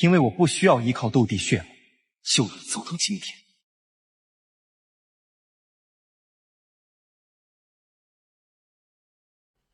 因为我不需要依靠斗帝血脉，就能走到今天。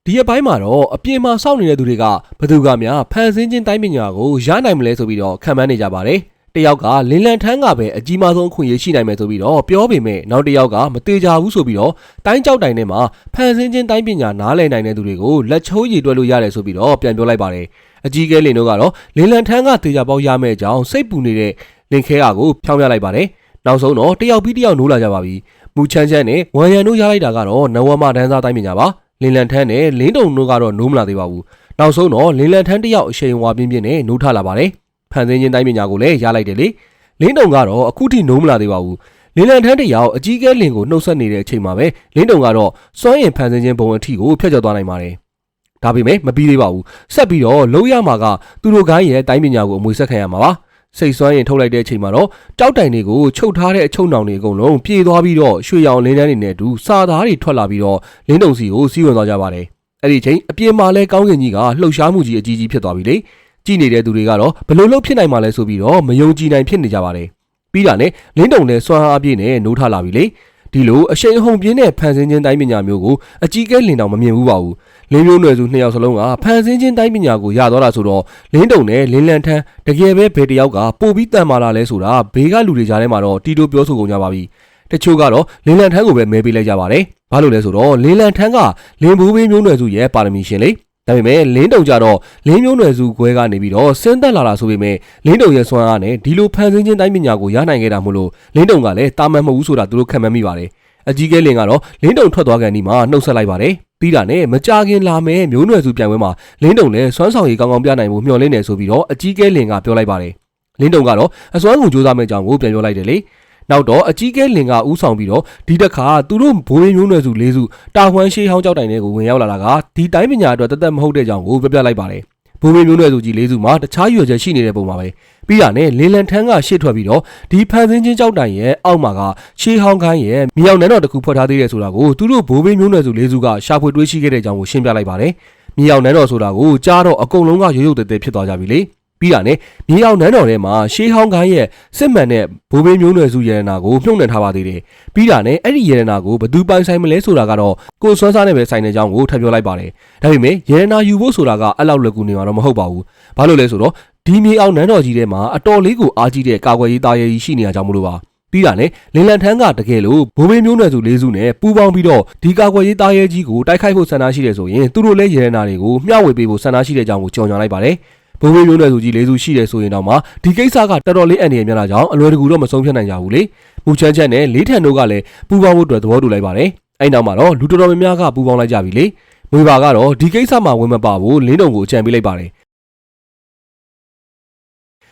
ဒီအပိုင်းမှာတော့အပြင်မှာစောင့်နေတဲ့သူတွေကဘယ်သူကများဖန်ဆင်းခြင်းတိုင်းပညာကိုရနိုင်မလဲဆိုပြီးတော့ခံမှန်းနေကြပါတယ်။ တယောက်ကလင်းလန်ထန်းကပဲအကြီးမားဆုံးအခွင့်အရေးရှိနိုင်မယ်ဆိုပြီးတော့ပြောပေမဲ့နောက်တစ်ယောက်ကမသေးကြဘူးဆိုပြီးတော့တိုင်းကြောက်တိုင်ထဲမှာဖန်ဆင်းခြင်းတိုင်းပညာနားလည်နိုင်တဲ့သူတွေကိုလက်ချိုးရည်တွက်လို့ရတယ်ဆိုပြီးတော့ပြန်ပြောလိုက်ပါတယ်။အကြီးကဲလင်တို့ကတော့လင်းလန်ထန်းကတေချာပေါက်ရမယ့်အကြောင်းစိတ်ပူနေတဲ့လင်ခဲအားကိုဖြောင်းပြလိုက်ပါတယ်။နောက်ဆုံးတော့တယောက်ပြီးတယောက်နိုးလာကြပါပြီ။မူချမ်းချမ်းနဲ့ဝမ်ရန်တို့ရလိုက်တာကတော့နဝမဒန်းစားတိုင်းပညာပါ။လင်းလန်ထန်းနဲ့လင်းတုံတို့ကတော့နိုးမလာသေးပါဘူး။နောက်ဆုံးတော့လင်းလန်ထန်းတစ်ယောက်အရှိန်ဝါပြင်းပြင်းနဲ့နိုးထလာပါတယ်။ ဖန်ဆင်းခြင်းတိုင်းပညာကိုလည်းရလိုက်တယ်လေ။လင်းတုံကတော့အခုထိနိုးမလာသေးပါဘူး။လင်းလန်ထန်းတစ်ယောက်အကြီးကဲလင်ကိုနှုတ်ဆက်နေတဲ့အချိန်မှာပဲလင်းတုံကတော့စွမ်းရင်ဖန်ဆင်းခြင်းဘုံအထီကိုဖျက်ချော်သွားနိုင်ပါတယ်။ဒါပေမဲ့မပြီးသေးပါဘူး။ဆက်ပြီးတော့လုံးရမှာကသူတို့ကိုင်းရဲ့တိုင်းပညာကိုအမွေဆက်ခံရမှာပါ။စိတ်စွမ်းရင်ထုတ်လိုက်တဲ့အချိန်မှာတော့ကြောက်တိုင်တွေကိုချုပ်ထားတဲ့အချုံနောင်တွေအကုန်လုံးပြေးသွားပြီးတော့ရွှေရောင်လင်းတန်းတွေနဲ့အတူစာသားတွေထွက်လာပြီးတော့လင်းတုံစီကိုစီးဝင်သွားကြပါတယ်။အဲ့ဒီအချိန်အပြင်မှာလဲကောင်းကင်ကြီးကလှုပ်ရှားမှုကြီးအကြီးကြီးဖြစ်သွားပြီလေ။ ကြည်နေတဲ့သူတွေကတော့ဘယ်လိုလုပ်ဖြစ်နိုင်မှာလဲဆိုပြီးတော့မယုံကြည်နိုင်ဖြစ်နေကြပါတယ်။ပြီးတာနဲ့လင်းတုံနဲ့စွမ်းအားအပြည့်နဲ့နိုးထလာပြီလေ။ဒီလိုအရှိန်အဟုန်ပြင်းတဲ့ဖန်ဆင်းခြင်းတိုင်းပညာမျိုးကိုအကြီးကဲလင်တောင်မမြင်ဘူးပါဘူး။လင်းမျိုးနွယ်စုနှစ်ယောက်စလုံးကဖန်ဆင်းခြင်းတိုင်းပညာကိုရသွားတာဆိုတော့လင်းတုံနဲ့လင်းလန်ထန်းတကယ်ပဲဘယ်တယောက်ကပို့ပြီးတန်မာလာလဲဆိုတာဘေးကလူတွေကြားထဲမှာတော့တီတိုပြောဆိုကုန်ကြပါပြီ။တချို့ကတော့လင်းလန်ထန်းကိုပဲမဲပေးလိုက်ကြပါတယ်။ဘာလို့လဲဆိုတော့လင်းလန်ထန်းကလင်းဘူးဘေးမျိုးနွယ်စုရဲ့ပါရမီရှင်လေ။ ဒါပေမဲ့လင်းတုံကြတော့လင်းမျိုးနွယ်စုခွဲကနေပြီးတော့ဆင်းသက်လာတာဆိုပေမဲ့လင်းတုံရဲ့စွမ်းအားနဲ့ဒီလိုဖန်ဆင်းခြင်းတိုင်းပညာကိုရနိုင်ခဲ့တာမို့လို့လင်းတုံကလည်းတာမန်မဟုတ်ဘူးဆိုတာသူတို့ခံမှန်းမိပါတယ်။အကြီးကဲလင်ကတော့လင်းတုံထွက်သွားကန်ဒီမှာနှုတ်ဆက်လိုက်ပါတယ်။ပြီးတာနဲ့မကြခင်လာမယ်မျိုးနွယ်စုပြိုင်ပွဲမှာလင်းတုံလည်းစွမ်းဆောင်ရည်ကောင်းကောင်းပြနိုင်ဖို့မျှော်လင့်နေဆိုပြီးတော့အကြီးကဲလင်ကပြောလိုက်ပါတယ်။လင်းတုံကတော့အစွမ်းကုန်ကြိုးစားမယ့်အကြောင်းကိုပြန်ပြောလိုက်တယ်လေ။ နောက်တော့အကြီးကဲလင်ကဥဆောင်ပြီးတော့ဒီတစ်ခါသူတို့ဘိုးရင်းမျိုးနွယ်စု၄စုတာဝမ်ရှေးဟောင်းကြောက်တိုင်တွေကိုဝင်ရောက်လာတာကဒီတိုင်းပညာအတွက်တသက်မဟုတ်တဲ့အကြောင်းကိုပြပြလိုက်ပါတယ်။ဘိုးရင်းမျိုးနွယ်စုကြီး၄စုမှာတခြားရွယ်ချက်ရှိနေတဲ့ပုံပါပဲ။ပြီးတာနဲ့လင်းလန်ထန်းကရှေ့ထွက်ပြီးတော့ဒီဖန်ဆင်းချင်းကြောက်တိုင်ရဲ့အောက်မှာကရှေးဟောင်းခိုင်းရဲ့မြေအောင်နန်းတော်တစ်ခုဖွက်ထားသေးတယ်ဆိုတာကိုသူတို့ဘိုးဘေးမျိုးနွယ်စု၄စုကရှာဖွေတွေးရှိခဲ့တဲ့အကြောင်းကိုရှင်းပြလိုက်ပါတယ်။မြေအောင်နန်းတော်ဆိုတာကိုကြားတော့အကုန်လုံးကရုပ်ရုပ်တဲတဲဖြစ်သွားကြပြီလေ။ ပြီးတာနဲ့မြေအောင်နန်းတော်ထဲမှာရှေးဟောင်းခိုင်းရဲ့စစ်မှန်တဲ့ဘိုးဘေးမျိုးနွယ်စုရတနာကိုမြုပ်နှံထားပါသေးတယ်။ပြီးတာနဲ့အဲ့ဒီရတနာကိုဘယ်သူပိုင်ဆိုင်မလဲဆိုတာကတော့ကိုယ်စွမ်းစားနဲ့ပဲဆိုင်တဲ့အကြောင်းကိုထပ်ပြောလိုက်ပါတယ်။ဒါပေမဲ့ရတနာယူဖို့ဆိုတာကအဲ့လောက်လွယ်ကူနေမှာတော့မဟုတ်ပါဘူး။ဘာလို့လဲဆိုတော့ဒီမြေအောင်နန်းတော်ကြီးထဲမှာအတော်လေးကိုအားကြီးတဲ့ကာကွယ်ရေးသားရေးကြီးရှိနေကြကြောင်းမလို့ပါပြီးတာနဲ့လင်လန်ထန်းကတကယ်လို့ဘိုးဘေးမျိုးနွယ်စုလေးစုနဲ့ပူးပေါင်းပြီးတော့ဒီကာကွယ်ရေးသားရေးကြီးကိုတိုက်ခိုက်ဖို့ဆန္ဒရှိတယ်ဆိုရင်သူတို့လည်းရေရနာတွေကိုမျှဝေပေးဖို့ဆန္ဒရှိတဲ့အကြောင်းကိုကြော်ညာလိုက်ပါတယ် ဘိုးဘေးမျိုးနွယ်စုကြီးလေးစုရှိတယ်ဆိုရင်တော့မှဒီကိစ္စကတော်တော်လေးအန်ရည်မြတာကြောင့်အလွယ်တကူတော့မဆုံးဖြတ်နိုင်ကြဘူးလေမူချမ်းချက်နဲ့လေးထန်တို့ကလည်းပူးပေါင်းဖို့အတွက်သဘောတူလိုက်ပါတယ်အဲ့နောက်မှာတော့လူတော်တော်များများကပူးပေါင်းလိုက်ကြပြီလေမွေပါကတော့ဒီကိစ္စမှာဝင်မပါဘူးလင်းတုံကိုအကြံပေးလိုက်ပါတယ်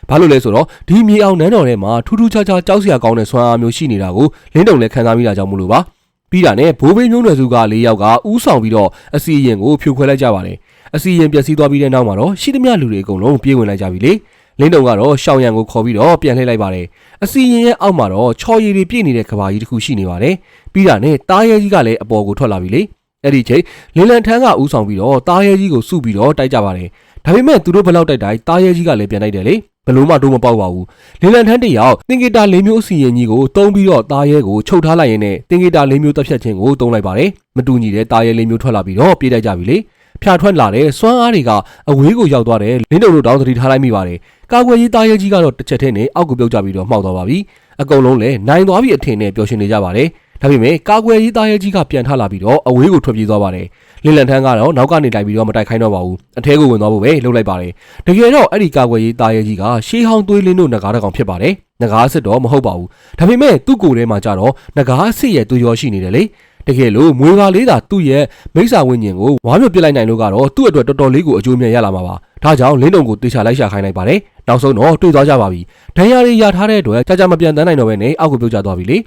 ဘာလို့လဲဆိုတော့ဒီမြေအောင်နန်းတော်ထဲမှာထူးထူးခြားခြားကြောက်စရာကောင်းတဲ့ဆွမ်းအားမျိုးရှိနေတာကိုလင်းတုံလည်းခံစားမိတာကြောင့်မလို့ပါပြီးတာနဲ့ဘိုးဘေးမျိုးနွယ်စုက၄ယောက်ကဥဆောင်ပြီးတော့အစီအရင်ကိုဖြိုခွဲလိုက်ကြပါတယ် အစီအရင်ပျက်စီးသွားပြီးတဲ့နောက်မှာတော့ရှိသမျှလူတွေအကုန်လုံးပြေးဝင်လိုက်ကြပြီလေလင်းတုံကတော့ရှောင်းရံကိုခေါ်ပြီးတော့ပြန်လှည့်လိုက်ပါတယ်အစီရင်ရဲ့အောက်မှာတော့ချော်ရည်တွေပြည့်နေတဲ့ကဘာကြီးတစ်ခုရှိနေပါတယ်ပြီးတာနဲ့တားရဲကြီးကလည်းအပေါ်ကိုထွက်လာပြီလေအဲ့ဒီချိန်လင်းလန်ထန်းကဥဆောင်ပြီးတော့တားရဲကြီးကိုစုပြီးတော့တိုက်ကြပါတယ်ဒါပေမဲ့သူတို့ဘယ်လောက်တိုက်တိုင်းတားရဲကြီးကလည်းပြန်တိုက်တယ်လေဘယ်လို့မှတော့မပေါက်ပါဘူးလင်းလန်ထန်းတယောက်တင်ဂီတာလေးမျိုးအစီရင်ကြီးကိုတုံးပြီးတော့တားရဲကိုချုပ်ထားလိုက်ရင်းနဲ့တင်ဂီတာလေးမျိုးတက်ဖြတ်ခြင်းကိုတုံးလိုက်ပါတယ်မတူညီတဲ့တားရဲလေးမျိုးထွက်လာပြီးတော့ပြေးတိုက်ကြပြီလေ ဖြာထွက်လာတဲ့စွမ်းအားတွေကအဝေးကိုရောက်သွားတယ်လင်းတုံတို့တောင်းသတိထားလိုက်မိပါတယ်ကာကွယ်ရေးတားရဲကြီးကတော့တစ်ချက်တည်းနဲ့အောက်ကိုပြုတ်ကြပြီးတော့မှောက်သွားပါပြီအကုန်လုံးလည်းနိုင်သွားပြီအထင်နဲ့ပျော်ရွှင်နေကြပါတယ်ဒါပေမဲ့ကာကွယ်ရေးသားရဲကြီးကပြန်ထလာပြီးတော့အဝေးကိုထွက်ပြေးသွားပါတယ်လင်းလန်ထန်းကတော့နောက်ကနေလိုက်ပြီးတော့မတိုက်ခိုင်းတော့ပါဘူးအထဲကိုဝင်သွားဖို့ပဲလှုပ်လိုက်ပါတယ်တကယ်တော့အဲ့ဒီကာကွယ်ရေးသားရဲကြီးကရှေးဟောင်းသွေးလင်းတို့ငကားတစ်ကောင်ဖြစ်ပါတယ်ငကားစစ်တော့မဟုတ်ပါဘူးဒါပေမဲ့သူ့ကိုယ်ထဲမှာကြတော့ငကားစစ်ရဲ့သူရောရှိနေတယ်လေ တကယ်လို့မွေးကားလေးသာသူ့ရဲ့မိစ္ဆာဝိညာဉ်ကိုဝါမျိုးပစ်လိုက်နိုင်လို့ကတော့သူ့အတွက်တော်တော်လေးကိုအကျိုးမြတ်ရလာမှာပါဒါကြောင့်လင်းတုံကိုတေချာလိုက်ရှာခိုင်းလိုက်ပါတယ်နောက်ဆုံးတော့တွေ့သွားကြပါပြီဒဏ်ရာတွေရထားတဲ့အတွက်ကြာကြာမပြန်တန်းနိုင်တော့ပဲနဲ့အောက်ကိုပြုတ်ကျသွားပြီလေ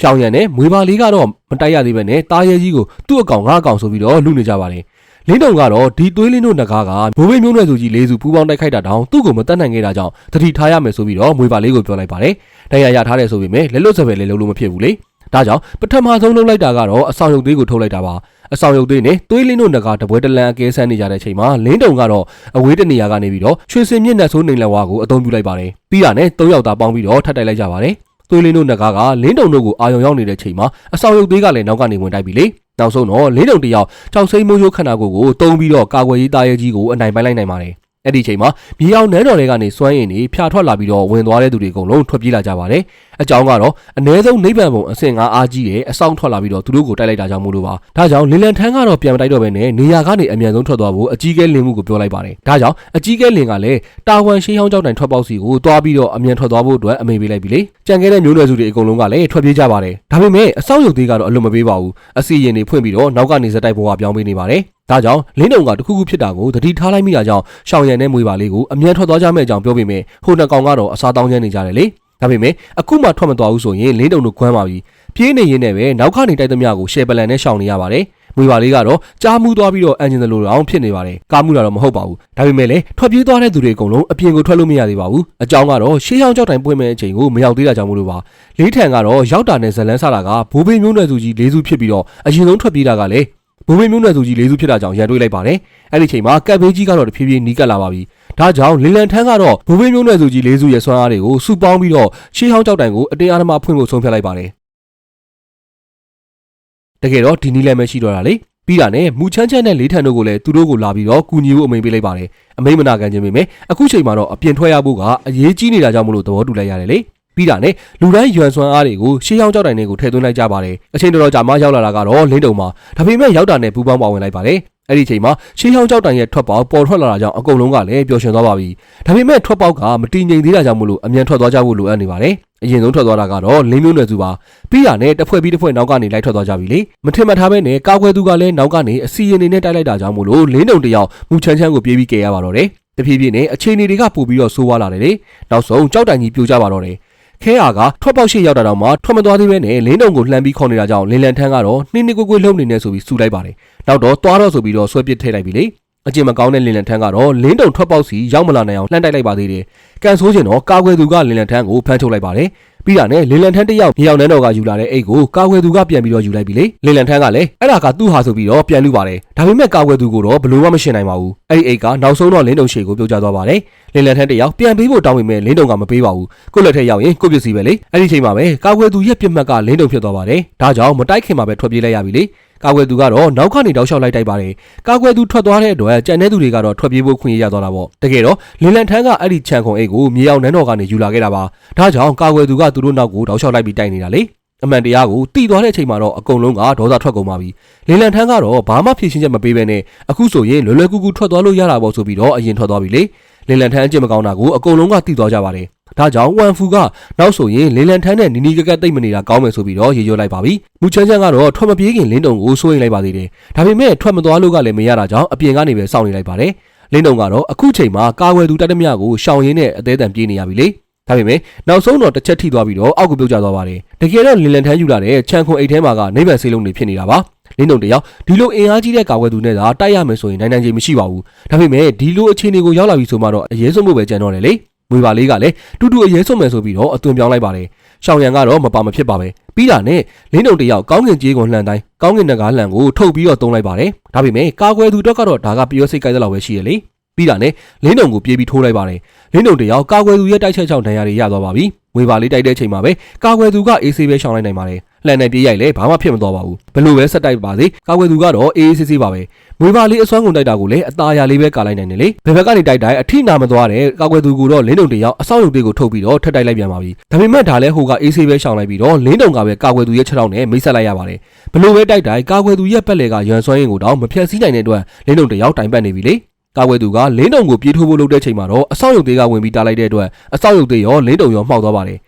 ရှောင်းရံနဲ့မွေပါလေးကတော့မတိုက်ရသေးပဲနဲ့တားရဲကြီးကိုသူ့အကောင်ငါအကောင်ဆိုပြီးတော့လူနေကြပါတယ်လင်းတုံကတော့ဒီသွေးလင်းတို့ငကားကဘိုးဘေးမျိုးနွယ်စုကြီးလေးစုပူးပေါင်းတိုက်ခိုက်တာတောင်သူ့ကိုမတတ်နိုင်ခဲ့တာကြောင့်တတိထားရမယ်ဆိုပြီးတော့မွေပါလေးကိုပြောလိုက်ပါတယ်။တရားရထားတယ်ဆိုပေမဲ့လက်လွတ်စပယ်လေးလုံးလို့မဖြစ်ဘူးလေ။ ဒါကြောင့်ပထမဆုံးလုပ်လိုက်တာကတော့အဆောင်ရုပ်သေးကိုထုတ်လိုက်တာပါ။အအဆောင်ရုပ်သေးနဲ့သွေးလင်းတို့နဂါတပွဲတလန်အကဲဆန်းနေကြတဲ့အချိန်မှာလင်းတုံကတော့အဝေးတနေရာကနေပြီးတော့ရွှေစင်မြင့်နဲ့ဆိုးနေလက်ဝါကိုအသုံးပြုလိုက်ပါတယ်ပြီးတာနဲ့၃ယောက်သားပေါင်းပြီးတော့ထပ်တိုက်လိုက်ကြပါတယ်သွေးလင်းတို့နဂါကလင်းတုံတို့ကိုအာရုံရောက်နေတဲ့ချိန်မှာအဆောင်ရုပ်သေးကလည်းနောက်ကနေဝင်တိုက်ပြီလေနောက်ဆုံးတော့လင်းတုံတယောက်ကြောက်စိမ့်မိုးရိုးခန္ဓာကိုယ်ကိုတုံးပြီးတော့ကာကွယ်ရေးသားရဲကြီးကိုအနိုင်ပိုင်းလိုက်နိုင်ပါတယ် အဲ့ဒီချိန်မှာမြေအောင်နန်းတော်တွေကနေစွမ်းရည်နေဖျာထွက်လာပြီးတော့ဝင်သွားတဲ့သူတွေအကုန်လုံးထွက်ပြေးလာကြပါတယ်။အကြောင်းကတော့အ ਨੇ ဆုံးနိဗ္ဗာန်ဘုံအဆင့်၅အားကြီးရဲ့အဆောင်ထွက်လာပြီးတော့သူတို့ကိုတိုက်လိုက်တာကြောင့်မို့လို့ပါ။ဒါကြောင့်လင်လန်ထန်းကတော့ပြန်မတိုက်တော့ဘဲနဲ့နေရာကနေအမြန်ဆုံးထွက်သွားဖို့အကြီးကဲလင်မှုကိုပြောလိုက်ပါတယ်။ဒါကြောင့်အကြီးကဲလင်ကလည်းတာဝန်ရှေးဟောင်းကြောက်တိုင်ထွက်ပေါက်စီကိုတွားပြီးတော့အမြန်ထွက်သွားဖို့အတွက်အမိန့်ပေးလိုက်ပြီလေ။ကြံခဲ့တဲ့မျိုးနွယ်စုတွေအကုန်လုံးကလည်းထွက်ပြေးကြပါတယ်။ဒါပေမဲ့အဆောင်ရုပ်သေးကတော့အလွတ်မပေးပါဘူး။အစီရင်တွေဖွင့်ပြီးတော့နောက်ကနေဇက်တိုက်ပေါ်ကပြောင်းပေးနေပါတယ်။ ဒါကြောင့်လင်းတုံကတခုခုဖြစ်တာကိုသတိထားလိုက်မိတာကြောင့်ရှောင်ရံတဲ့မွေပါလေးကိုအမြန်ထွက်သွားကြမယ့်အကြောင်းပြောပေမဲ့ဟိုနှစ်ကောင်ကတော့အစားတောင်းချမ်းနေကြတယ်လေဒါပေမဲ့အခုမှထွက်မသွားဘူးဆိုရင်လင်းတုံတို့ခွမ်းပါပြီပြေးနေရင်းနဲ့ပဲနောက်ခနေတိုက်သမျှကိုရှယ်ပလန်နဲ့ရှောင်နေရပါတယ်မွေပါလေးကတော့ကြားမှုသွားပြီးတော့အန်ဂျင်တလိုတောင်ဖြစ်နေပါတယ်ကားမှုတာတော့မဟုတ်ပါဘူးဒါပေမဲ့လည်းထွက်ပြေးသွားတဲ့သူတွေအကုန်လုံးအပြင်ကိုထွက်လို့မရသေးပါဘူးအကြောင်းကတော့ရှေးဟောင်းကြောက်တိုင်ပွင့်မဲ့အချိန်ကိုမရောက်သေးတာကြောင့်မလို့ပါလေးထန်ကတော့ရောက်တာနဲ့ဇလန်းဆလာကဘိုးဘေးမျိုးနွယ်စုကြီးလေးစုဖြစ်ပြီးတော့အရင်ဆုံးထွက်ပြေးတာကလည်း ဘိုးဘေးမျိုးနွယ်စုကြီးလေးစုဖြစ်တာကြောင့်ရန်တွေးလိုက်ပါတယ်အဲ့ဒီချိန်မှာကပ်ဘေးကြီးကတော့တဖြည်းဖြည်းနီးကပ်လာပါပြီဒါကြောင့်လီလန်ထန်းကတော့ဘိုးဘေးမျိုးနွယ်စုကြီးလေးစုရဲ့ဆွမ်းအားတွေကိုစုပေါင်းပြီးတော့ရှေးဟောင်းကြောက်တိုင်ကိုအတင်းအားဓမ္မဖွင့်ဖို့ဆုံးဖြတ်လိုက်ပါတယ်တကယ်တော့ဒီနီးလည်းမရှိတော့တာလေပြီးတာနဲ့မူချမ်းချမ်းနဲ့လေးထန်တို့ကိုလည်းသူတို့ကိုလာပြီးတော့ကူညီဖို့အမိန့်ပေးလိုက်ပါတယ်အမိန့်မနာခံခြင်းပေမဲ့အခုချိန်မှာတော့အပြင်ထွက်ရဖို့ကအရေးကြီးနေတာကြောင့်မလို့သဘောတူလိုက်ရတယ်လေ ပြီးတာနဲ့လူတိုင်းရွံဆွမ်းအားတွေကိုရှေးဟောင်းကြောက်တိုင်တွေကိုထည့်သွင်းလိုက်ကြပါတယ်အချိန်တော်တော်ကြာမှရောက်လာတာကတော့လင်းတုံမှာဒါပေမဲ့ရောက်တာနဲ့ပူပေါင်းပါဝင်လိုက်ပါတယ်အဲ့ဒီချိန်မှာရှေးဟောင်းကြောက်တိုင်ရဲ့ထွက်ပေါက်ပေါ်ထွက်လာတာကြောင့်အကုန်လုံးကလည်းပျော်ရွှင်သွားပါပြီဒါပေမဲ့ထွက်ပေါက်ကမတည်ငြိမ်သေးတာကြောင့်မလို့အမြန်ထွက်သွားကြဖို့လိုအပ်နေပါတယ်အရင်ဆုံးထွက်သွားတာကတော့လင်းမျိုးနွယ်စုပါပြီးတာနဲ့တစ်ဖွဲ့ပြီးတစ်ဖွဲ့နောက်ကနေလိုက်ထွက်သွားကြပြီလေမထင်မှတ်ထားပဲနဲ့ကာကွယ်သူကလည်းနောက်ကနေအစီရင်နေနဲ့တိုက်လိုက်တာကြောင့်မို့လို့လင်းတုံတယောက်မူချမ်းချမ်းကိုပြေးပြီးကြရပါတော့တယ်တဖြည်းဖြည်းနဲ့အခြေအနေတွေကပို့ပြီးတော့ဆိုးဝါးလာတယ်လေနောက်ဆုံးကြောက်တိုင်ကြီးပြိုကျပါတော့တယ် ခဲအားကထွက်ပေါက်ရှိရောက်တာတော့မှထွက်မသွားသေးပဲနဲ့လင်းတုံကိုလှမ်းပြီးခေါ်နေတာကြောင့်လင်းလန်ထန်းကတော့နှင်းနှင်းကွယ်ကွယ်လှုပ်နေနေဆိုပြီးစူလိုက်ပါတယ်နောက်တော့သွားတော့ဆိုပြီးတော့ဆွဲပစ်ထည့်လိုက်ပြီလေအကျင့်မကောင်းတဲ့လင်လန်ထန်းကတော့လင်းတုံထွက်ပေါက်စီရောက်မလာနိုင်အောင်လှမ်းတိုက်လိုက်ပါသေးတယ်။ကန်ဆိုးချင်တော့ကာကွယ်သူကလင်လန်ထန်းကိုဖမ်းထုတ်လိုက်ပါတယ်။ ပြီးတာနဲ့လင်လန်ထန်းတစ်ယောက်မြေအောင်နန်းတော်ကယူလာတဲ့အိတ်ကိုကာကွယ်သူကပြန်ပြီးတော့ယူလိုက်ပြီလေ။လင်လန်ထန်းကလည်းအဲ့ဒါကသူ့ဟာဆိုပြီးတော့ပြန်လူပါတယ်။ဒါပေမဲ့ကာကွယ်သူကတော့ဘလို့မှမရှင်းနိုင်ပါဘူး။အဲ့ဒီအိတ်ကနောက်ဆုံးတော့လင်းတုံရှေကိုပြုတ်ကျသွားပါတယ်။လင်လန်ထန်းတစ်ယောက်ပြန်ပေးဖို့တောင်းပေမဲ့လင်းတုံကမပေးပါဘူး။ကိုယ့်လက်ထက်ရောက်ရင်ကိုယ့်ပစ္စည်းပဲလေ။အဲ့ဒီချိန်မှာပဲကာကွယ်သူရဲ့ပြစ်မှတ်ကလင်းတုံဖြစ်သွားပါတယ်။ဒါကြောင့်မတိုက်ခင်မှာပဲထွက်ပြေးလိုက်ရပြီလေ။ ကာကွယ်သူကတော့နောက်ကနေတောက်လျှောက်လိုက်တိုက်ပါတယ်။ကာကွယ်သူထွက်သွားတဲ့အတွက်ကြံတဲ့သူတွေကတော့ထွက်ပြေးဖို့ခွင့်ရရသွားတာပေါ့။တကယ်တော့လင်လန်ထန်းကအဲ့ဒီခြံခုံအိတ်ကိုမြေအောင်နန်းတော်ကနေယူလာခဲ့တာပါ။ဒါကြောင့်ကာကွယ်သူကသူတို့နောက်ကိုတောက်လျှောက်လိုက်ပြီးတိုက်နေတာလေ။အမှန်တရားကိုတီသွားတဲ့အချိန်မှာတော့အကုန်လုံးကဒေါသထွက်ကုန်ပါပြီ။လင်လန်ထန်းကတော့ဘာမှဖြေရှင်းချက်မပေးဘဲနဲ့အခုဆိုရင်လွယ်လွယ်ကူကူထွက်သွားလို့ရတာပေါ့ဆိုပြီးတော့အရင်ထွက်သွားပြီလေ။လင်လန်ထန်းအကျင့်မကောင်းတာကိုအကုန်လုံးကတီသွားကြပါတယ်။ ဒါကြောင့်ဝမ်ဖူကနောက်ဆိုရင်လင်းလန်ထန်းနဲ့နီနီကကက်တိတ်မနေတာကောင်းမယ်ဆိုပြီးတော့ရေရွလိုက်ပါပြီ။မူချမ်းချမ်းကတော့ထွက်မပြေးခင်လင်းတုံကိုစိုးရိမ်လိုက်ပါသေးတယ်။ဒါပေမဲ့ထွက်မသွားလို့ကလည်းမရတာကြောင့်အပြင်ကနေပဲစောင့်နေလိုက်ပါတယ်။လင်းတုံကတော့အခုချိန်မှာကာဝယ်သူတက်တမကိုရှောင်ရင်းနဲ့အသေးအံပြေးနေရပြီလေ။ဒါပေမဲ့နောက်ဆုံးတော့တစ်ချက်ထိသွားပြီးတော့အောက်ကိုပြုတ်ကျသွားပါတယ်။တကယ်တော့လင်းလန်ထန်းယူလာတဲ့ချန်ခွန်အိတ်ထဲမှာကနိဗ္ဗာန်ဆေးလုံးတွေဖြစ်နေတာပါ။လင်းတုံတယောက်ဒီလိုအင်အားကြီးတဲ့ကာဝယ်သူနဲ့သာတိုက်ရမယ်ဆိုရင်နိုင်နိုင်ချင်းမရှိပါဘူး။ဒါပေမဲ့ဒီလိုအခြေအနေကိုရောက်လာပြီဆိုမှတော့အရေးဆုံးဖို့ပဲကြံတော့တယ်လေ။ မွေပါလေးကလည်းတူတူအရေးဆုံးမယ်ဆိုပြီးတော့အသွင်ပြောင်းလိုက်ပါတယ်။ရှောင်းရံကတော့မပါမဖြစ်ပါပဲ။ပြီးတာနဲ့လင်းတုံတယောက်ကောင်းကင်ကြီးကိုလှန်တိုင်းကောင်းကင်နဂါလှန်ကိုထုတ်ပြီးတော့တုံးလိုက်ပါတယ်။ဒါပေမဲ့ကာကွယ်သူတော့ကတော့ဒါကပျောစိတ်ကြိုက်တဲ့လောက်ပဲရှိရလေ။ပြီးတာနဲ့လင်းတုံကိုပြေးပြီးထိုးလိုက်ပါတယ်။လင်းတုံတယောက်ကာကွယ်သူရဲ့တိုက်ချက်ချောင်းဒဏ်ရာတွေရသွားပါပြီ။ဝေပါလေးတိုက်တဲ့အချိန်မှာပဲကာကွယ်သူကအေးဆေးပဲရှောင်းလိုက်နိုင်ပါတယ်။ လှန်နဲ့ပြေးရိုက်လဲဘာမှဖြစ်မသွားပါဘူး။ဘလို့ပဲဆက်တိုက်ပါစေကာကွယ်သူကတော့အေးအေးဆေးဆေးပါပဲ။မွေပါလေးအစွမ်းကုန်တိုက်တာကိုလည်းအသားရလေးပဲကာလိုက်နိုင်တယ်လေ။ဘယ်ဘက်ကနေတိုက်တိုင်းအထိနာမသွားတဲ့ကာကွယ်သူကတော့လင်းတုံတယောက်အဆောက်အုံတွေကိုထုတ်ပြီးတော့ထက်တိုက်လိုက်ပြန်ပါပြီ။ဒါပေမဲ့ဒါလည်းဟိုကအေးဆေးပဲရှောင်းလိုက်ပြီးတော့လင်းတုံကပဲကာကွယ်သူရဲ့ခြေထောက်နဲ့မိတ်ဆက်လိုက်ရပါတယ်။ဘလို့ပဲတိုက်တိုင်းကာကွယ်သူရဲ့ပက်လေကရန်စွမ်းရင်ကိုတော့မဖြတ်စည်းနိုင်တဲ့အတွက်လင်းတုံတယောက်တိုင်ပတ်နေပြီလေ။ကာဝဲသူကလင်းတုံကိုပြေးထိုးဖို့လုပ်တဲ့ချိန်မှာတော့အဆောက်အုံသေးကဝင်ပြီးတားလိုက်တဲ့အတွက်အဆောက်အုံသေးရောလင်းတုံရောမှောက်သွားပါတယ်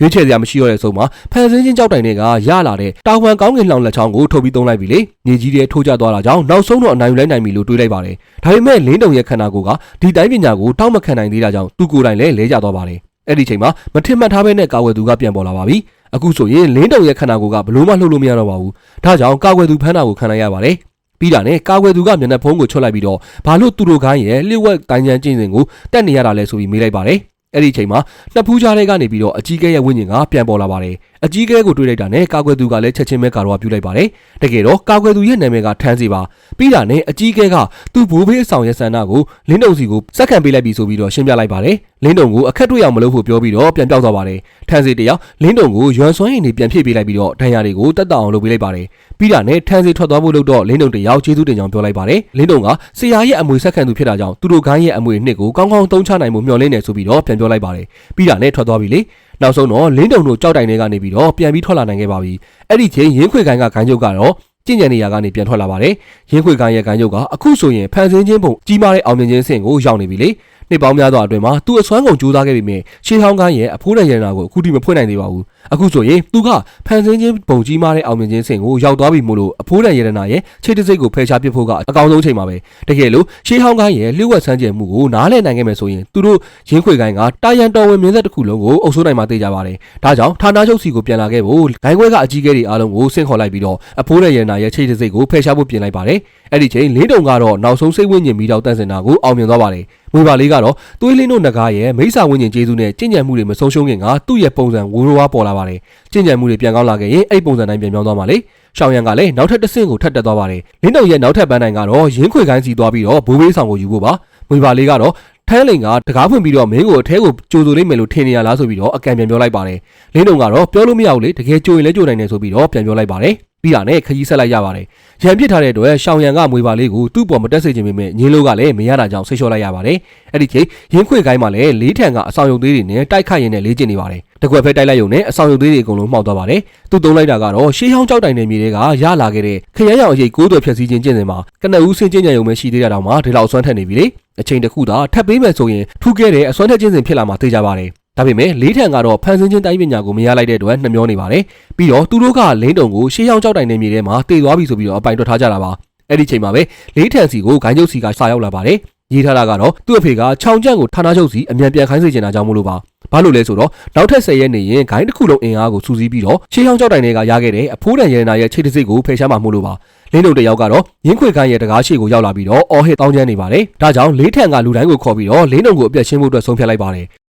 ရွေးချယ်စရာမရှိတော့တဲ့ဆုံးမှာဖန်ဆင်းချင်းကြောက်တိုင်တွေကရလာတဲ့တာဝန်ကောင်းကင်လှောင်လက်ချောင်းကိုထုတ်ပြီးသုံးလိုက်ပြီလေမြေကြီးတွေထိုးကျသွားတာကြောင့်နောက်ဆုံးတော့အနိုင်ယူလိုက်နိုင်ပြီလို့တွေးလိုက်ပါတယ်ဒါပေမဲ့လင်းတုံရဲ့ခန္ဓာကိုယ်ကဒီတိုင်းပညာကိုတောက်မခံနိုင်သေးတာကြောင့်သူကိုယ်တိုင်လည်းလဲကျသွားပါတယ်အဲ့ဒီချိန်မှာမထင်မှတ်ထားဘဲနဲ့ကာဝယ်သူကပြန်ပေါ်လာပါပြီအခုဆိုရင်လင်းတုံရဲ့ခန္ဓာကိုယ်ကဘလို့မှလှုပ်လို့မရတော့ပါဘူးဒါကြောင့်ကာဝယ်သူဖမ်းတာကိုခံလိုက်ရပါတယ်ပြီးတာနဲ့ကာကွယ်သူကမျက်နှာဖုံးကိုချွတ်လိုက်ပြီးတော့ဘာလို့သူတို့ခိုင်းရဲ့လျှို့ဝှက်တိုင်းချမ်းကျင့်စဉ်ကိုတက်နေရတာလဲဆိုပြီးမေးလိုက်ပါတယ် အဲ့ဒီအချိန်မှာနှစ်ဖူးကြားထဲကနေပြီးတော့အကြီးကဲရဲ့ဝိညာဉ်ကပြန်ပေါ်လာပါတယ်အကြီးကဲကိုတွေ့လိုက်တာနဲ့ကာကွယ်သူကလည်းချက်ချင်းပဲကာရောပြုလိုက်ပါတယ်တကယ်တော့ကာကွယ်သူရဲ့နာမည်ကထန်းစီပါပြီးတာနဲ့အကြီးကဲကသူ့ဘိုးဘေးအဆောင်ရဲ့ဆန္ဒကိုလင်းတုံစီကိုစက္ကန့်ပေးလိုက်ပြီဆိုပြီးတော့ရှင်းပြလိုက်ပါတယ်လင်းတုံကိုအခက်တွေ့အောင်မလုပ်ဖို့ပြောပြီးတော့ပြန်ပြောက်သွားပါတယ် ထန်းစီတယောက်လင်းတုံကိုရွမ်စွမ်းရည်နေပြန်ဖြည့်ပေးလိုက်ပြီးတော့ဒဏ်ရာတွေကိုတက်တောက်အောင်လုပ်ပေးလိုက်ပါတယ်ပြီးတာနဲ့ထန်းစီထွက်သွားဖို့လုပ်တော့လင်းတုံတယောက်ကျေးဇူးတင်ကြောင်းပြောလိုက်ပါတယ်လင်းတုံကဆရာရဲ့အမွေဆက်ခံသူဖြစ်တာကြောင့်သူတို့ခိုင်းရဲ့အမွေနှစ်ကိုကောင်းကောင်းသုံးချနိုင်မှုမျှော်လင့်နေဆိုပြီးတော့ပြန်ပြောလိုက်ပါတယ်ပြီးတာနဲ့ထွက်သွားပြီလေနောက်ဆုံးတော့လင်းတုံတို့ကြောက်တိုင်တွေကနေပြီးတော့ပြန်ပြီးထွက်လာနိုင်ခဲ့ပါပြီအဲ့ဒီချိန်ရင်းခွေခိုင်ကခိုင်းချုပ်ကတော့ကျင့်ကြံနေရာကနေပြန်ထွက်လာပါတယ်ရင်းခွေခိုင်ရဲ့ခိုင်းချုပ်ကအခုဆိုရင်ဖန်ဆင်းခြင်းပုံကြီးမားတဲ့အောင်မြင်ခြင်းဆင့်ကိုရောက်နေပြီလေ နှစ်ပေါင်းများစွာအတွင်းမှာသူအစွမ်းကုန်ကြိုးစားခဲ့ပြီးမြင်ရှေးဟောင်းကန်းရဲ့အဖိုးတန်ရတနာကိုအခုထိမဖွင့်နိုင်သေးပါဘူးအခုဆိုရင်သူကဖန်ဆင်းခြင်းပုံကြီးမားတဲ့အောင်မြင်ခြင်းဆင့်ကိုရောက်သွားပြီမို့လို့အဖိုးတန်ရတနာရဲ့ခြေတစိတ်ကိုဖယ်ရှားပစ်ဖို့ကအကောင်းဆုံးချိန်ပါပဲတကယ်လို့ရှေးဟောင်းကန်းရဲ့လျှို့ဝှက်ဆန်းကျင်မှုကိုနားလည်နိုင်ခဲ့မယ်ဆိုရင်သူတို့ရင်းခွေကိုင်းကတာယန်တော်ဝင်မြင်းဆက်တစ်ခုလုံးကိုအုပ်စိုးနိုင်မှသိကြပါတယ်ဒါကြောင့်ဌာနချုပ်စီကိုပြန်လာခဲ့ဖို့ဂိုင်းခွဲကအကြီးအကဲတွေအားလုံးကိုဆင့်ခေါ်လိုက်ပြီးတော့အဖိုးတန်ရတနာရဲ့ခြေတစိတ်ကိုဖယ်ရှားဖို့ပြင်လိုက်ပါတယ်အဲ့ဒီချိန်လင်းတုံကတော့နောက်ဆုံးစိတ်ဝိညာဉ်မိတော့တန့်စင်တာကိုအောင်မြင်သွားပါတယ်ဝေပါလေးကတော့သွေးလင်းတို့နဂါရဲ့မိစ္ဆာဝိညာဉ်ကျေးဇူးနဲ့ကျင့်ကြံမှုတွေမဆုံးရှုံးခင်ကသူ့ရဲ့ပုံစံဝူရောဝါပေါ်လာပါတယ်ကျင့်ကြံမှုတွေပြန်ကောင်းလာခဲ့ရင်အဲ့ပုံစံတိုင်းပြန်ပြောင်းသွားပါလေရှောင်းရံကလည်းနောက်ထပ်တစ်ဆင့်ကိုထပ်တက်သွားပါတယ်လင်းတုံရဲ့နောက်ထပ်ပန်းတိုင်းကတော့ရင်းခွေကိုင်းစီသွားပြီးတော့ဘိုးဘေးဆောင်ကိုယူဖို့ပါဝေပါလေးကတော့ထန်းလိန်ကတကားဖွင့်ပြီးတော့မင်းကိုအထဲကိုကြိုဆိုလိုက်မယ်လို့ထင်နေရလားဆိုပြီးတော့အကံပြန်ပြောလိုက်ပါတယ်လင်းတုံကတော့ပြောလို့မရဘူးလေတကယ်ကြိုရင်လည်းကြိုနိုင်တယ်ဆိုပြီးတော့ပြန်ပြောလိုက်ပါတယ် ပြီးတာနဲ့ခကြီးဆက်လိုက်ရပါတယ်ရံပစ်ထားတဲ့အတွက်ရှောင်းရံကမွေပါလေးကိုသူ့ပေါ်မတက်စေချင်ပေမဲ့ညင်းလို့ကလည်းမရတာကြောင့်ဆိတ်လျှော့လိုက်ရပါတယ်အဲ့ဒီချိန်ရင်းခွေကိုင်းမှာလည်းလေးထန်ကအဆောင်ရုပ်သေးတွေနဲ့တိုက်ခိုက်ရင်းနဲ့လေးကျင်နေပါတယ်တကွက်ဖဲတိုက်လိုက်ရုံနဲ့အဆောင်ရုပ်သေးတွေအကုန်လုံးမှောက်သွားပါတယ်သူတုံးလိုက်တာကတော့ရှေးဟောင်းကြောက်တိုင်နယ်မြေတွေကရလာခဲ့တဲ့ခရမ်းရောင်အရေးကိုးတော်ဖြည့်စည်းခြင်းကျင့်စဉ်မှာကနဦးစင်ကျင့်ကြံရုံပဲရှိသေးတာတောင်မှဒီလောက်ဆွမ်းထက်နေပြီလေအချိန်တစ်ခုသာထပ်ပေးမယ်ဆိုရင်ထူးခဲ့တဲ့အစွမ်းထက်ကျင့်စဉ်ဖြစ်လာမှာသိကြပါတယ် ဒါပေမဲ့လေးထန်ကတော့ဖန်ဆင်းခြင်းတိုင်းပညာကိုမရလိုက်တဲ့အတွက်နှမျောနေပါတယ်။ပြီးတော့သူတို့ကလင်းတုံကိုရှေးရောင်ကြောက်တိုင်နေမြေထဲမှာတည်သွားပြီဆိုပြီးတော့အပိုင်တွက်ထားကြတာပါ။အဲ့ဒီချိန်မှာပဲလေးထန်စီကိုဂိုင်းကျုပ်စီကစာရောက်လာပါတယ်။ရေးထားတာကတော့သူ့အဖေကခြောင်ကြန့်ကိုဌာနချုပ်စီအမြန်ပြန်ခိုင်းစေချင်တာကြောင့်မလို့ပါ။ဘာလို့လဲဆိုတော့နောက်ထပ်10ရက်နေရင်ဂိုင်းတစ်ခုလုံးအင်အားကိုစူးစီးပြီးတော့ရှေးရောင်ကြောက်တိုင်တွေကရခဲ့တဲ့အဖိုးတန်ရတနာရဲ့ခြေတစိတ်ကိုဖယ်ရှားမှာမို့လို့ပါ။လင်းတုံတယောက်ကတော့ရင်းခွေခိုင်းရဲ့တကားရှိကိုရောက်လာပြီးတော့အော်ဟစ်တောင်းကျမ်းနေပါတယ်။ဒါကြောင့်လေးထန်ကလူတိုင်းကိုခေါ်ပြီးတော့လင်းတုံကိုအပြတ်ရှင်းဖို့အတွက်ဆုံးဖြတ်လိုက်ပါတယ်။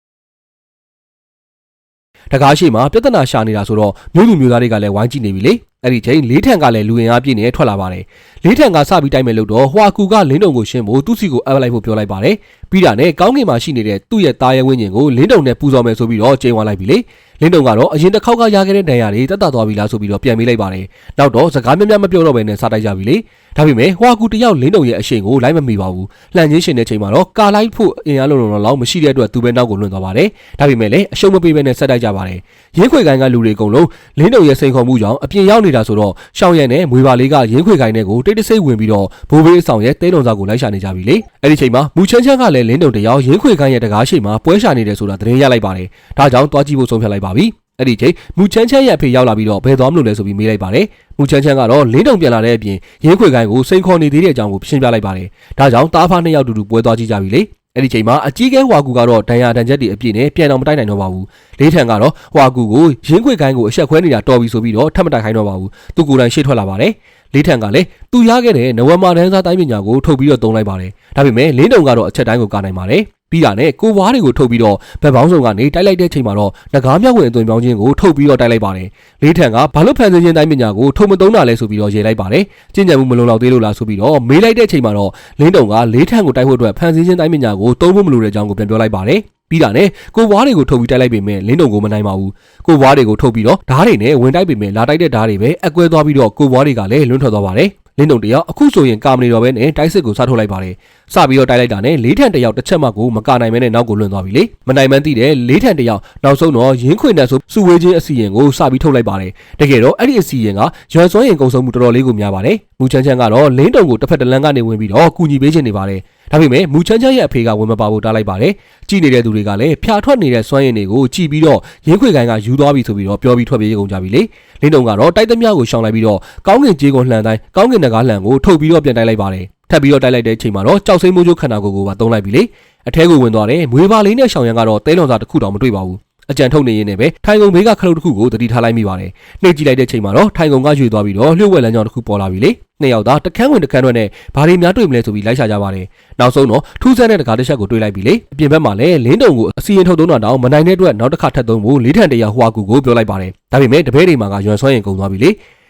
တကားရှိမှာပြဿနာရှာနေတာဆိုတော့မြို့လူမျိုးသားတွေကလည်းဝိုင်းကြည့်နေပြီလေ အဲ့ဒီချိန်လေးထန်ကလည်းလူရင်အားပြည့်နေထွက်လာပါတယ်လေးထန်ကစပြီးတိုက်မယ်လို့တော့ဟွာကူကလင်းတုံကိုရှင်းဖို့သူ့စီကိုအပ်လိုက်ဖို့ပြောလိုက်ပါတယ်ပြီးတာနဲ့ကောင်းကင်မှာရှိနေတဲ့သူ့ရဲ့တာရဲဝင်းကျင်ကိုလင်းတုံနဲ့ပူဇော်မယ်ဆိုပြီးတော့ချိန်ဝါလိုက်ပြီလေလင်းတုံကတော့အရင်တစ်ခေါက်ကရခဲ့တဲ့ဒဏ်ရာတွေတက်တာသွားပြီလားဆိုပြီးတော့ပြန်မေးလိုက်ပါတယ်နောက်တော့စကားများများမပြောတော့ဘဲနဲ့စားတိုက်ကြပြီလေဒါပေမဲ့ဟွာကူတယောက်လင်းတုံရဲ့အရှိန်ကိုလိုက်မမီပါဘူးလှန်ချင်းရှင်တဲ့ချိန်မှာတော့ကာလိုက်ဖို့အင်အားလုံးလုံးလောက်မရှိတဲ့အတွက်သူပဲနောက်ကိုလွန်သွားပါတယ်ဒါပေမဲ့လည်းအရှုံးမပေးဘဲနဲ့ဆက်တိုက်ကြပါတယ်ရင်းခွေကိုင်းကလူတွေအကုန်လုံးလင်းတုံရဲ့စိန်ခေါ်မှုကြောင့်အပြင်ရောက်နေတာဆိုတော့ရှောင်းရဲနဲ့မွေပါလေးကရင်းခွေကိုင်းတဲ့ကိုတိတ်တဆိတ်ဝင်ပြီးတော့ဘိုးဘေးအဆောင်ရဲ့တဲတုံစာကိုလိုက်ရှာနေကြပြီလေအဲ့ဒီချိန်မှာမူချမ်းချမ်းကလည်းလင်းတုံတယောက်ရင်းခွေကိုင်းရဲ့တကားရှိမှာပွဲရှာနေတယ်ဆိုတာသတင်းရလိုက်ပါတယ်ဒါကြောင့်တွားကြည့်ဖို့ဆုံးဖြတ်လိုက်ပါပြီအဲ့ဒီချိန်မူချမ်းချမ်းရဲ့အဖေရောက်လာပြီးတော့ဘယ်သွားမလို့လဲဆိုပြီးမေးလိုက်ပါတယ်မူချမ်းချမ်းကတော့လင်းတုံပြန်လာတဲ့အပြင်ရင်းခွေကိုင်းကိုစိန်ခေါ်နေသေးတဲ့အကြောင်းကိုရှင်းပြလိုက်ပါတယ်ဒါကြောင့်တားဖားနှစ်ယောက်တူတူပွဲသွားကြည့်ကြပြီလေ အဲ့ဒီချိန်မှာအကြီးကဲဟွာကူကတော့ဒဏ်ရာဒဏ်ချက်တွေအပြည့်နဲ့ပြန်အောင်မတိုက်နိုင်တော့ပါဘူးလေးထန်ကတော့ဟွာကူကိုရင်းခွေကိုင်းကိုအဆက်ခွဲနေတာတော်ပြီဆိုပြီးတော့ထပ်မတိုက်ခိုင်းတော့ပါဘူးသူကိုယ်တိုင်ရှေ့ထွက်လာပါတယ်လေးထန်ကလည်းသူရခဲ့တဲ့နဝမာတန်းစားတိုင်းပညာကိုထုတ်ပြီးတော့သုံးလိုက်ပါတယ်ဒါပေမဲ့လင်းတုံကတော့အချက်တိုင်းကိုကာနိုင်ပါတယ် ပြီးတာနဲ့ကိုဝါးတွေကိုထုတ်ပြီးတော့ဗက်ပေါင်းစုံကနေတိုက်လိုက်တဲ့ချိန်မှာတော့ငကားမြောက်ဝင်အသွင်ပြောင်းခြင်းကိုထုတ်ပြီးတော့တိုက်လိုက်ပါတယ်လေးထန်ကဘာလို့ဖန်ဆင်းခြင်းတိုင်းပညာကိုထုတ်မသုံးတာလဲဆိုပြီးတော့ရေလိုက်ပါတယ်ကျင့်ကြံမှုမလုံလောက်သေးလို့လားဆိုပြီးတော့မေးလိုက်တဲ့ချိန်မှာတော့လင်းတုံကလေးထန်ကိုတိုက်ဖို့အတွက်ဖန်ဆင်းခြင်းတိုင်းပညာကိုသုံးဖို့မလိုတဲ့အကြောင်းကိုပြန်ပြောလိုက်ပါတယ်ပြီးတာနဲ့ကိုဝါးတွေကိုထုတ်ပြီးတိုက်လိုက်ပေမဲ့လင်းတုံကိုမနိုင်ပါဘူးကိုဝါးတွေကိုထုတ်ပြီးတော့ဓားတွေနဲ့ဝင်တိုက်ပေမဲ့လာတိုက်တဲ့ဓားတွေပဲအကွဲသွားပြီးတော့ကိုဝါးတွေကလည်းလွန်းထွက်သွားပါတယ် လင်းတုံတယောက်အခုဆိုရင်ကာမနေတော်ပဲနဲ့တိုက်စစ်ကိုစားထုတ်လိုက်ပါတယ်စပြီးတော့တိုက်လိုက်တာနဲ့လေးထန်တယောက်တစ်ချက်မှကိုမကနိုင်မဲနဲ့နောက်ကိုလွန်သွားပြီလေမနိုင်မှန်းသိတဲ့လေးထန်တယောက်နောက်ဆုံးတော့ရင်းခွေနဲ့ဆိုစုဝေးခြင်းအစီရင်ကိုစပြီးထုတ်လိုက်ပါတယ်တကယ်တော့အဲ့ဒီအစီရင်ကရွံစွမ်းရင်ကုံဆုံးမှုတော်တော်လေးကိုများပါတယ်မူချမ်းချမ်းကတော့လင်းတုံကိုတစ်ဖက်တစ်လမ်းကနေဝင်ပြီးတော့ကူညီပေးခြင်းနေပါတယ် ဒါပေမဲ့မူချမ်းချမ်းရဲ့အဖေကဝင်မပါဖို့တားလိုက်ပါတယ်ကြည်နေတဲ့သူတွေကလည်းဖျာထွက်နေတဲ့စွမ်းရည်တွေကိုကြည်ပြီးတော့ရင်းခွေကိုင်းကယူသွားပြီဆိုပြီးတော့ပြောပြီးထွက်ပြေးကုန်ကြပြီလေလင်းတုံကတော့တိုက်သမျှကိုရှောင်လိုက်ပြီးတော့ကောင်းကင်ကြေးကိုလှန်တိုင်းကောင်းကင်နဂါလှန်ကိုထုတ်ပြီးတော့ပြန်တိုက်လိုက်ပါတယ်ထပ်ပြီးတော့တိုက်လိုက်တဲ့အချိန်မှာတော့ကြောက်စိမ့်မိုးချိုးခန္ဓာကိုယ်ကိုပါတုံးလိုက်ပြီလေအထဲကိုဝင်သွားတယ်မွေပါလေးနဲ့ရှောင်ရံကတော့တဲလွန်စာတစ်ခုတောင်မတွေ့ပါဘူး အကြံထုတ်နေရင်းနဲ့ပဲထိုင်ကုန်ဘေးကခလုတ်တစ်ခုကိုတတိထားလိုက်မိပါတယ်နှိပ်ကြည့်လိုက်တဲ့ချိန်မှာတော့ထိုင်ကုန်ကရွေသွားပြီးတော့လျှို့ဝှက်လမ်းကြောင်းတစ်ခုပေါ်လာပြီလေနှစ်ယောက်သားတခန်းဝင်တခန်းထွက်နဲ့ဘာတွေများတွေ့မလဲဆိုပြီးလိုက်ရှာကြပါတယ်နောက်ဆုံးတော့ထူးဆန်းတဲ့တကားတစ်ချက်ကိုတွေ့လိုက်ပြီလေအပြင်ဘက်မှာလည်းလင်းတုံကိုအစီရင်ထုတ်သုံးတာတောင်မနိုင်တဲ့အတွက်နောက်တစ်ခါထပ်သုံးဖို့လေးထန်တရာဟွာကူကိုပြောလိုက်ပါတယ်ဒါပေမဲ့တပည့်တွေမှာကရွံဆွမ်းရင်ကုန်သွားပြီလေ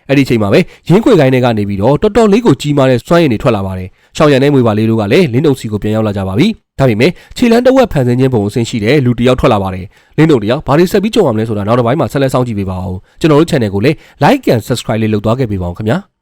အဲ့ဒီချိန်မှာပဲရင်းခွေကိုင်းတွေကနေပြီးတော့တော်တော်လေးကိုကြီးမားတဲ့စွမ်းရည်တွေထွက်လာပါတယ်။ရှောင်းရံတဲ့မွေပါလေးတို့ကလည်းလင်းတုံစီကိုပြန်ရောက်လာကြပါပြီ။ဒါပေမဲ့ခြေလန်းတစ်ဝက်ဖန်ဆင်းခြင်းပုံအဆင့်ရှိတဲ့လူတစ်ယောက်ထွက်လာပါတယ်။လင်းတုံတစ်ယောက်ဘာတွေဆက်ပြီးကြုံရမလဲဆိုတာနောက်တစ်ပိုင်းမှာဆက်လက်စောင့်ကြည့်ပေးပါဦး။ကျွန်တော်တို့ channel ကိုလည်း like and subscribe လေးလုပ်သွားခဲ့ပေးပါဦးခင်ဗျာ။